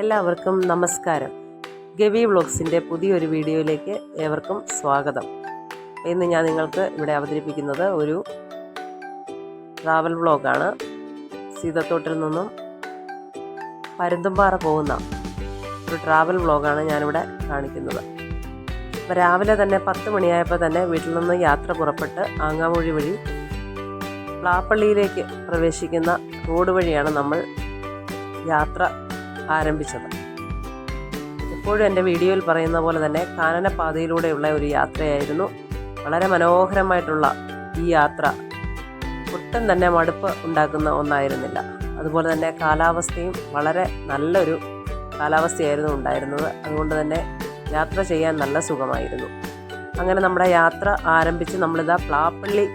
എല്ലാവർക്കും നമസ്കാരം. ഗവി വ്ളോഗ്സിന്റെ പുതിയൊരു വീഡിയോയിലേക്ക് ഏവർക്കും സ്വാഗതം. ഇന്ന് ഞാൻ നിങ്ങൾക്ക് ഇവിടെ അവതരിപ്പിക്കുന്നത് ഒരു ട്രാവൽ വ്ളോഗാണ്. സീതത്തോട്ടിൽ നിന്നും പരുന്തുംപാറ പോകുന്ന ഒരു ട്രാവൽ വ്ളോഗാണ് ഞാനിവിടെ കാണിക്കുന്നത്. അപ്പോൾ രാവിലെ തന്നെ പത്ത് മണിയായപ്പോൾ തന്നെ വീട്ടിൽ നിന്ന് യാത്ര പുറപ്പെട്ട് ആങ്ങാമൊഴി വഴി പ്ലാപ്പള്ളിയിലേക്ക് പ്രവേശിക്കുന്ന റോഡ് വഴിയാണ് നമ്മൾ യാത്ര ആരംഭിച്ചത്. ഇപ്പോഴും എന്റെ വീഡിയോയിൽ പറയുന്ന പോലെ തന്നെ കാനനപാതയിലൂടെയുള്ള ഒരു യാത്രയായിരുന്നു. വളരെ മനോഹരമായിട്ടുള്ള ഈ യാത്ര. ഒട്ടും തന്നെ മടുപ്പ് ഉണ്ടാക്കുന്ന ഒന്നായിരുന്നില്ല. അതുപോലെ തന്നെ കാലാവസ്ഥയും വളരെ നല്ലൊരു കാലാവസ്ഥയായിരുന്നു ഉണ്ടായിരുന്നത്. അതുകൊണ്ട് തന്നെ യാത്ര ചെയ്യാൻ നല്ല സുഖമായിരുന്നു. അങ്ങനെ നമ്മുടെ യാത്ര ആരംഭിച്ച് നമ്മളിതാ പ്ലാപ്പള്ളി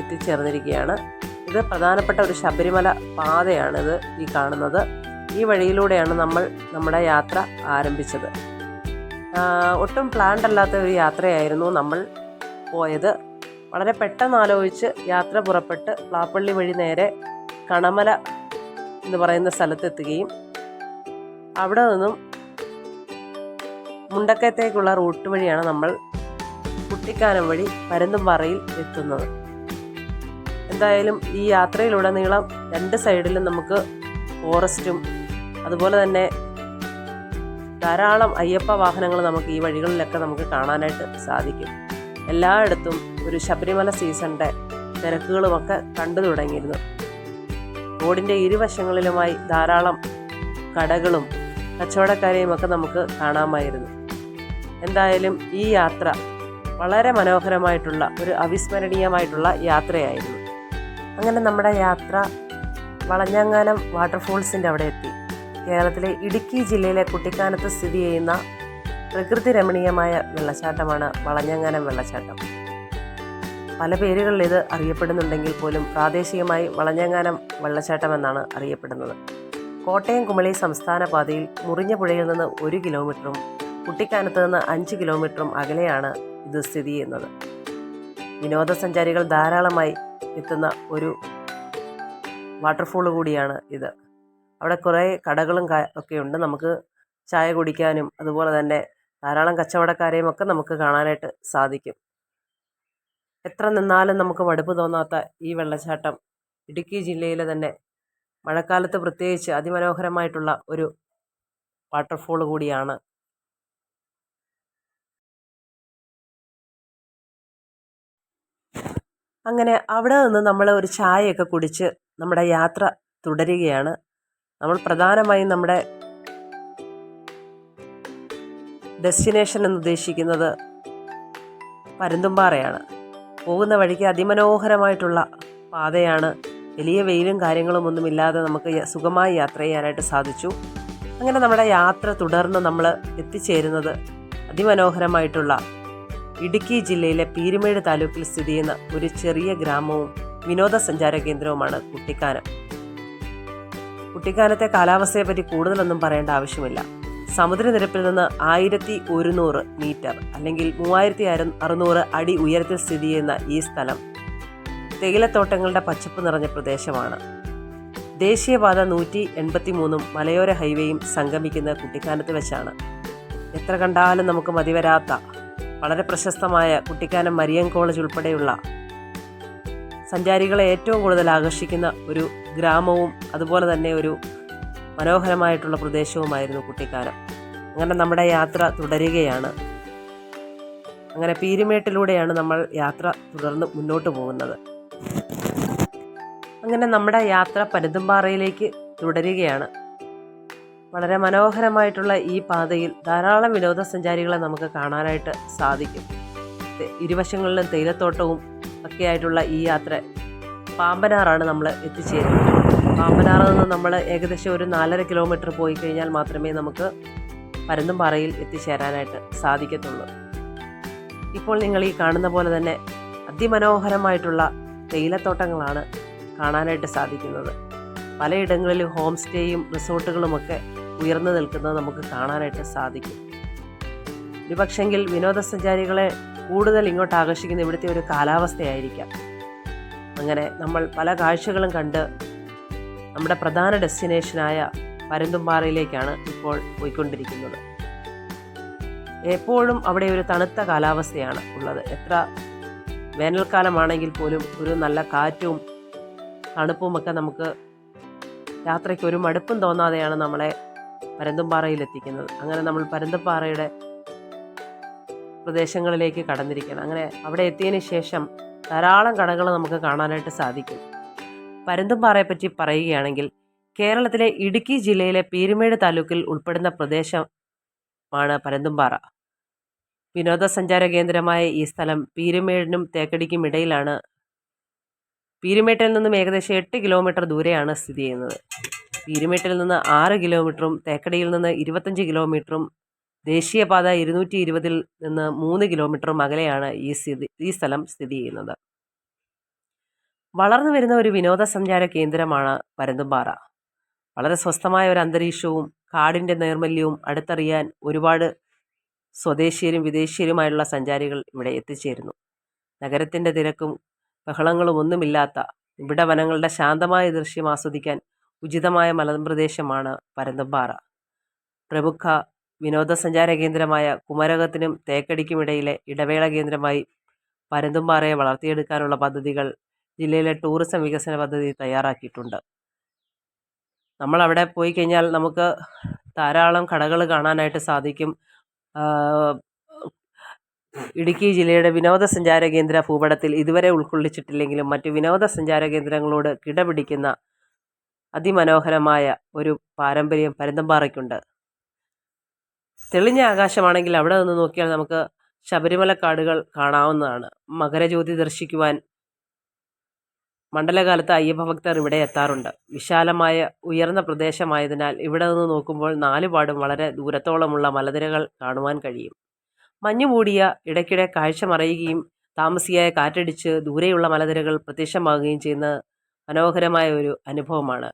എത്തിച്ചേർന്നിരിക്കുകയാണ്. ഇത് പ്രധാനപ്പെട്ട ഒരു ശബരിമല പാതയാണിത് ഈ കാണുന്നത്. ഈ വഴിയിലൂടെയാണ് നമ്മൾ നമ്മുടെ യാത്ര ആരംഭിച്ചത്. ഒട്ടും പ്ലാൻഡ് അല്ലാത്ത ഒരു യാത്രയായിരുന്നു നമ്മൾ പോയത്. വളരെ പെട്ടെന്ന് ആലോചിച്ച് യാത്ര പുറപ്പെട്ട് പ്ലാപ്പള്ളി വഴി നേരെ കണമല എന്ന് പറയുന്ന സ്ഥലത്തെത്തുകയും അവിടെ നിന്നും മുണ്ടക്കയത്തേക്കുള്ള റൂട്ട് വഴിയാണ് നമ്മൾ കുട്ടിക്കാനം വഴി പരന്തുംപാറയിൽ എത്തുന്നത്. എന്തായാലും ഈ യാത്രയിലുടനീളം രണ്ട് സൈഡിലും നമുക്ക് ഫോറസ്റ്റും അതുപോലെ തന്നെ ധാരാളം അയ്യപ്പ വാഹനങ്ങൾ നമുക്ക് ഈ വഴികളിലൊക്കെ നമുക്ക് കാണാനായിട്ട് സാധിക്കും. എല്ലായിടത്തും ഒരു ശബരിമല സീസണിന്റെ തിരക്കുകളുമൊക്കെ കണ്ടു തുടങ്ങിയിരുന്നു. റോഡിന്റെ ഇരുവശങ്ങളിലുമായി ധാരാളം കടകളും കച്ചവടക്കാരെയും ഒക്കെ നമുക്ക് കാണാമായിരുന്നു. എന്തായാലും ഈ യാത്ര വളരെ മനോഹരമായിട്ടുള്ള ഒരു അവിസ്മരണീയമായിട്ടുള്ള യാത്രയായിരുന്നു. അങ്ങനെ നമ്മുടെ യാത്ര വളഞ്ഞാങ്ങാനം വാട്ടർഫോൾസിന്റെ അവിടെ എത്തി. കേരളത്തിലെ ഇടുക്കി ജില്ലയിലെ കുട്ടിക്കാനത്ത് സ്ഥിതി ചെയ്യുന്ന പ്രകൃതി രമണീയമായ വെള്ളച്ചാട്ടമാണ് വളഞ്ഞങ്ങാനം വെള്ളച്ചാട്ടം. പല പേരുകളിൽ ഇത് അറിയപ്പെടുന്നുണ്ടെങ്കിൽ പോലും പ്രാദേശികമായി വളഞ്ഞങ്ങാനം വെള്ളച്ചാട്ടം എന്നാണ് അറിയപ്പെടുന്നത്. കോട്ടയം കുമളി സംസ്ഥാന പാതയിൽ മുറിഞ്ഞ പുഴയിൽ നിന്ന് ഒരു കിലോമീറ്ററും കുട്ടിക്കാനത്ത് നിന്ന് അഞ്ച് കിലോമീറ്ററും അകലെയാണ് ഇത് സ്ഥിതി ചെയ്യുന്നത്. വിനോദസഞ്ചാരികൾ ധാരാളമായി എത്തുന്ന ഒരു വാട്ടർഫോൾ കൂടിയാണ് ഇത്. അവിടെ കുറേ കടകളും ഒക്കെ ഉണ്ട്. നമുക്ക് ചായ കുടിക്കാനും അതുപോലെ തന്നെ ധാരാളം കച്ചവടക്കാരെയും ഒക്കെ നമുക്ക് കാണാനായിട്ട് സാധിക്കും. എത്ര നിന്നാലും നമുക്ക് മടുപ്പ് തോന്നാത്ത ഈ വെള്ളച്ചാട്ടം ഇടുക്കി ജില്ലയിലെ തന്നെ മഴക്കാലത്ത് പ്രത്യേകിച്ച് അതിമനോഹരമായിട്ടുള്ള ഒരു വാട്ടർഫോൾ കൂടിയാണ്. അങ്ങനെ അവിടെ നിന്ന് നമ്മൾ ഒരു ചായയൊക്കെ കുടിച്ച് നമ്മുടെ യാത്ര തുടരുകയാണ്. നമ്മൾ പ്രധാനമായും നമ്മുടെ ഡെസ്റ്റിനേഷൻ എന്ന് ഉദ്ദേശിക്കുന്നത് പരുന്തുംപാറയാണ്. പോകുന്ന വഴിക്ക് അതിമനോഹരമായിട്ടുള്ള പാതയാണ്. വലിയ വെയിലും കാര്യങ്ങളും ഒന്നുമില്ലാതെ നമുക്ക് സുഖമായി യാത്ര ചെയ്യാനായിട്ട് സാധിച്ചു. അങ്ങനെ നമ്മുടെ യാത്ര തുടർന്ന് നമ്മൾ എത്തിച്ചേരുന്നത് അതിമനോഹരമായിട്ടുള്ള ഇടുക്കി ജില്ലയിലെ പീരുമേട് താലൂക്കിൽ സ്ഥിതി ചെയ്യുന്ന ഒരു ചെറിയ ഗ്രാമവും വിനോദസഞ്ചാര കേന്ദ്രവുമാണ് കുട്ടിക്കാനം. കുട്ടിക്കാനത്തെ കാലാവസ്ഥയെപ്പറ്റി കൂടുതലൊന്നും പറയേണ്ട ആവശ്യമില്ല. സമുദ്രനിരപ്പിൽ നിന്ന് ആയിരത്തി ഒരുന്നൂറ് മീറ്റർ അല്ലെങ്കിൽ മൂവായിരത്തി അറുന്നൂറ് അടി ഉയരത്തിൽ സ്ഥിതി ചെയ്യുന്ന ഈ സ്ഥലം തേയിലത്തോട്ടങ്ങളുടെ പച്ചപ്പ് നിറഞ്ഞ പ്രദേശമാണ്. ദേശീയപാത നൂറ്റി എൺപത്തി മൂന്നും മലയോര ഹൈവേയും സംഗമിക്കുന്ന കുട്ടിക്കാനത്ത് വെച്ചാണ്. എത്ര കണ്ടാലും നമുക്ക് മതിവരാത്ത വളരെ പ്രശസ്തമായ കുട്ടിക്കാനം മരിയൻ കോളേജ് ഉൾപ്പെടെയുള്ള സഞ്ചാരികളെ ഏറ്റവും കൂടുതൽ ആകർഷിക്കുന്ന ഒരു ഗ്രാമവും അതുപോലെ തന്നെ ഒരു മനോഹരമായിട്ടുള്ള പ്രദേശവുമായിരുന്നു കുട്ടിക്കാലം. അങ്ങനെ നമ്മുടെ യാത്ര തുടരുകയാണ്. അങ്ങനെ പീരുമേട്ടിലൂടെയാണ് നമ്മൾ യാത്ര തുടർന്ന് മുന്നോട്ട് പോകുന്നത്. അങ്ങനെ നമ്മുടെ യാത്ര പരുന്തുംപാറയിലേക്ക് തുടരുകയാണ്. വളരെ മനോഹരമായിട്ടുള്ള ഈ പാതയിൽ ധാരാളം വിനോദസഞ്ചാരികളെ നമുക്ക് കാണാനായിട്ട് സാധിക്കും. ഇരുവശങ്ങളിലും തേയിലത്തോട്ടവും ഒക്കെ ആയിട്ടുള്ള ഈ യാത്ര പാമ്പനാറാണ് നമ്മൾ എത്തിച്ചേരുന്നത്. പാമ്പനാറിൽ നിന്ന് നമ്മൾ ഏകദേശം ഒരു നാലര കിലോമീറ്റർ പോയി കഴിഞ്ഞാൽ മാത്രമേ നമുക്ക് പരന്തുംപാറയിൽ എത്തിച്ചേരാനായിട്ട് സാധിക്കത്തുള്ളൂ. ഇപ്പോൾ നിങ്ങൾ ഈ കാണുന്ന പോലെ തന്നെ അതിമനോഹരമായിട്ടുള്ള തേയിലത്തോട്ടങ്ങളാണ് കാണാനായിട്ട് സാധിക്കുന്നത്. പലയിടങ്ങളിലും ഹോം സ്റ്റേയും റിസോർട്ടുകളുമൊക്കെ ഉയർന്നു നിൽക്കുന്നത് നമുക്ക് കാണാനായിട്ട് സാധിക്കും. ഒരുപക്ഷെങ്കിൽ വിനോദസഞ്ചാരികളെ കൂടുതൽ ഇങ്ങോട്ട് ആകർഷിക്കുന്ന ഇവിടുത്തെ ഒരു കാലാവസ്ഥയായിരിക്കാം. അങ്ങനെ നമ്മൾ പല കാഴ്ചകളും കണ്ട് നമ്മുടെ പ്രധാന ഡെസ്റ്റിനേഷനായ പരുന്തുംപാറയിലേക്കാണ് ഇപ്പോൾ പോയിക്കൊണ്ടിരിക്കുന്നത്. എപ്പോഴും അവിടെ ഒരു തണുത്ത കാലാവസ്ഥയാണ് ഉള്ളത്. എത്ര വേനൽക്കാലമാണെങ്കിൽ പോലും ഒരു നല്ല കാറ്റും തണുപ്പുമൊക്കെ നമുക്ക് യാത്രയ്ക്ക് ഒരു മടുപ്പും തോന്നാതെയാണ് നമ്മളെ പരന്തുംപാറയിൽ എത്തിക്കുന്നത് അങ്ങനെ നമ്മൾ പരന്തുംപാറയുടെ പ്രദേശങ്ങളിലേക്ക് കടന്നിരിക്കണം. അങ്ങനെ അവിടെ എത്തിയതിന് ശേഷം ധാരാളം കടകൾ നമുക്ക് കാണാനായിട്ട് സാധിക്കും. പരുന്തുംപാറയെ പറ്റി പറയുകയാണെങ്കിൽ കേരളത്തിലെ ഇടുക്കി ജില്ലയിലെ പീരുമേട് താലൂക്കിൽ ഉൾപ്പെടുന്ന പ്രദേശമാണ് പരന്തുംപാറ. വിനോദസഞ്ചാര കേന്ദ്രമായ ഈ സ്ഥലം പീരുമേടിനും തേക്കടിക്കും ഇടയിലാണ്. പീരുമേട്ടിൽ നിന്നും ഏകദേശം എട്ട് കിലോമീറ്റർ ദൂരെയാണ് സ്ഥിതി ചെയ്യുന്നത്. പീരുമേട്ടിൽ നിന്ന് ആറ് കിലോമീറ്ററും തേക്കടിയിൽ നിന്ന് ഇരുപത്തഞ്ച് കിലോമീറ്ററും ദേശീയപാത ഇരുന്നൂറ്റി ഇരുപതിൽ നിന്ന് മൂന്ന് കിലോമീറ്റർ അകലെയാണ് ഈ സ്ഥിതി ഈ സ്ഥലം സ്ഥിതി ചെയ്യുന്നത്. വളർന്നു വരുന്ന ഒരു വിനോദസഞ്ചാര കേന്ദ്രമാണ് പരന്തുംപാറ. വളരെ സ്വസ്ഥമായ ഒരു അന്തരീക്ഷവും കാടിന്റെ നൈർമല്യവും അടുത്തറിയാൻ ഒരുപാട് സ്വദേശീയരും വിദേശീയരുമായുള്ള സഞ്ചാരികൾ ഇവിടെ എത്തിച്ചേരുന്നു. നഗരത്തിന്റെ തിരക്കും ബഹളങ്ങളും ഒന്നുമില്ലാത്ത ഇവിടെ വനങ്ങളുടെ ശാന്തമായ ദൃശ്യം ആസ്വദിക്കാൻ ഉചിതമായ മലമ്പ്രദേശമാണ് പരന്തുംപാറ. പ്രമുഖ വിനോദസഞ്ചാര കേന്ദ്രമായ കുമരകത്തിനും തേക്കടിക്കുമിടയിലെ ഇടവേള കേന്ദ്രമായി പരന്തുംപാറയെ വളർത്തിയെടുക്കാനുള്ള പദ്ധതികൾ ജില്ലയിലെ ടൂറിസം വികസന പദ്ധതി തയ്യാറാക്കിയിട്ടുണ്ട്. നമ്മൾ അവിടെ പോയി കഴിഞ്ഞാൽ നമുക്ക് ധാരാളം കടകൾ കാണാനായിട്ട് സാധിക്കും. ഇടുക്കി ജില്ലയുടെ വിനോദസഞ്ചാര കേന്ദ്ര ഭൂപടത്തിൽ ഇതുവരെ ഉൾക്കൊള്ളിച്ചിട്ടില്ലെങ്കിലും മറ്റ് വിനോദസഞ്ചാര കേന്ദ്രങ്ങളോട് കിടപിടിക്കുന്ന അതിമനോഹരമായ ഒരു പാരമ്പര്യം പരന്തംപാറയ്ക്കുണ്ട് തെളിഞ്ഞ ആകാശമാണെങ്കിൽ അവിടെ നിന്ന് നോക്കിയാൽ നമുക്ക് ശബരിമല കാടുകൾ കാണാവുന്നതാണ്. മകരജ്യോതി ദർശിക്കുവാൻ മണ്ഡലകാലത്ത് അയ്യപ്പഭക്തർ ഇവിടെ എത്താറുണ്ട്. വിശാലമായ ഉയർന്ന പ്രദേശമായതിനാൽ ഇവിടെ നിന്ന് നോക്കുമ്പോൾ നാലുപാടും വളരെ ദൂരത്തോളമുള്ള മലനിരകൾ കാണുവാൻ കഴിയും. മഞ്ഞു മൂടിയ ഇടയ്ക്കിടെ കാഴ്ച മറയുകയും താമസിയായ കാറ്റടിച്ച് ദൂരെയുള്ള മലനിരകൾ പ്രത്യക്ഷമാകുകയും ചെയ്യുന്ന മനോഹരമായ ഒരു അനുഭവമാണ്.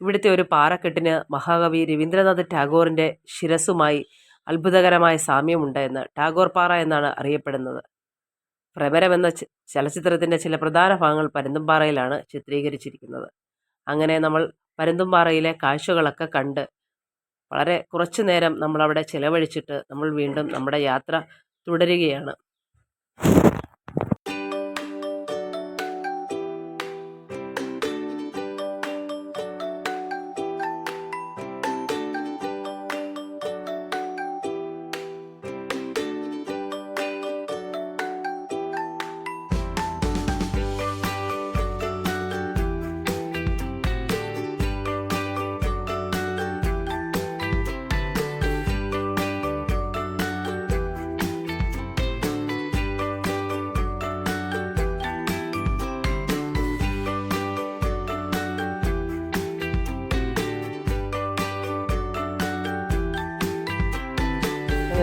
ഇവിടുത്തെ ഒരു പാറക്കെട്ടിന് മഹാകവി രവീന്ദ്രനാഥ് ടാഗോറിന്റെ ശിരസുമായി അത്ഭുതകരമായ സാമ്യമുണ്ട് എന്ന് ടാഗോർ പാറ എന്നാണ് അറിയപ്പെടുന്നത്. പ്രമരം എന്ന ചലച്ചിത്രത്തിന്റെ ചില പ്രധാന ഭാഗങ്ങൾ പരുന്തുംപാറയിലാണ് ചിത്രീകരിച്ചിരിക്കുന്നത്. അങ്ങനെ നമ്മൾ പരുന്തുംപാറയിലെ കാഴ്ചകളൊക്കെ കണ്ട് വളരെ കുറച്ചു നേരം നമ്മളവിടെ ചിലവഴിച്ചിട്ട് നമ്മൾ വീണ്ടും നമ്മുടെ യാത്ര തുടരുകയാണ്.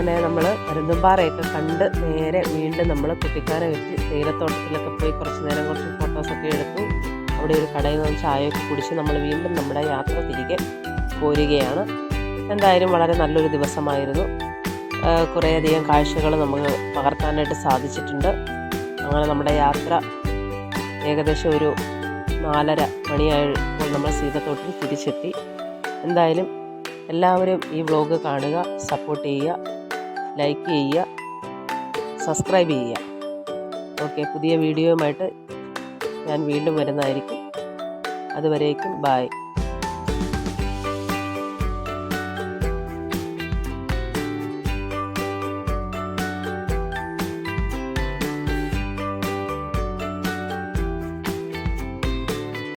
അങ്ങനെ നമ്മൾ പരുന്തുംപാറയൊക്കെ കണ്ട് നേരെ വീണ്ടും നമ്മൾ കുട്ടിക്കാനം വെച്ച് തേയിലത്തോട്ടത്തിലൊക്കെ പോയി കുറച്ച് നേരം കുറച്ച് ഫോട്ടോസൊക്കെ എടുത്തു അവിടെ ഒരു കടയിൽ നിന്ന് ചായയൊക്കെ കുടിച്ച് നമ്മൾ വീണ്ടും നമ്മുടെ യാത്ര തിരികെ പോരുകയാണ്. എന്തായാലും വളരെ നല്ലൊരു ദിവസമായിരുന്നു. കുറേയധികം കാഴ്ചകൾ നമുക്ക് പകർത്താനായിട്ട് സാധിച്ചിട്ടുണ്ട്. അങ്ങനെ നമ്മുടെ യാത്ര ഏകദേശം ഒരു നാലര മണിയായപ്പോൾ നമ്മൾ സീതത്തോട്ടിൽ തിരിച്ചെത്തി. എന്തായാലും എല്ലാവരും ഈ വ്ലോഗ് കാണുക സപ്പോർട്ട് ചെയ്യുക. ലൈക്ക് ചെയ്യുക സബ്സ്ക്രൈബ് ചെയ്യുക. ഓക്കെ പുതിയ വീഡിയോയുമായിട്ട് ഞാൻ വീണ്ടും വരുന്നതായിരിക്കും. അതുവരേക്കും ബായ്